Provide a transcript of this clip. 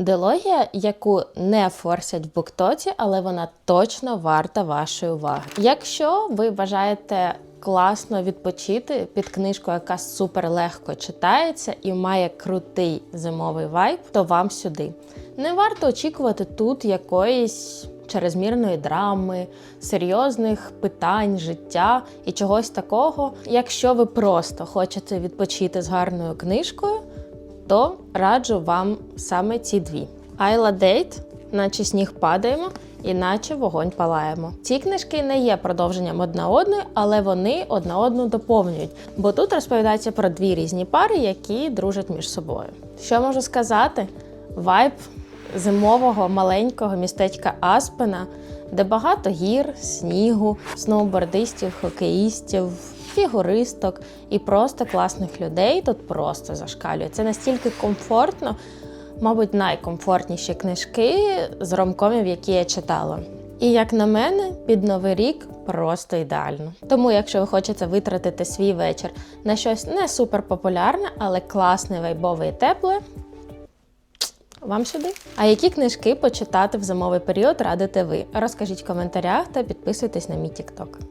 Дилогія, яку не форсять в буктоці, але вона точно варта вашої уваги. Якщо ви бажаєте класно відпочити під книжку, яка супер легко читається і має крутий зимовий вайб, то вам сюди. Не варто очікувати тут якоїсь черезмірної драми, серйозних питань життя і чогось такого. Якщо ви просто хочете відпочити з гарною книжкою, то раджу вам саме ці дві: Айла Дейт, наче сніг падаємо, і наче вогонь палаємо. Ці книжки не є продовженням одна одної, але вони одна одну доповнюють, бо тут розповідається про дві різні пари, які дружать між собою. Що можу сказати? Вайб зимового маленького містечка Аспена, де багато гір, снігу, сноубордистів, хокеїстів, фігуристок і просто класних людей тут просто зашкалює. Це настільки комфортно, мабуть, найкомфортніші книжки з ромкомів, які я читала. І як на мене, під новий рік просто ідеально. Тому, якщо ви хочете витратити свій вечір на щось не супер популярне, але класне, вайбове і тепле, вам сюди. А які книжки почитати в зимовий період радите ви? Розкажіть в коментарях та підписуйтесь на мій TikTok.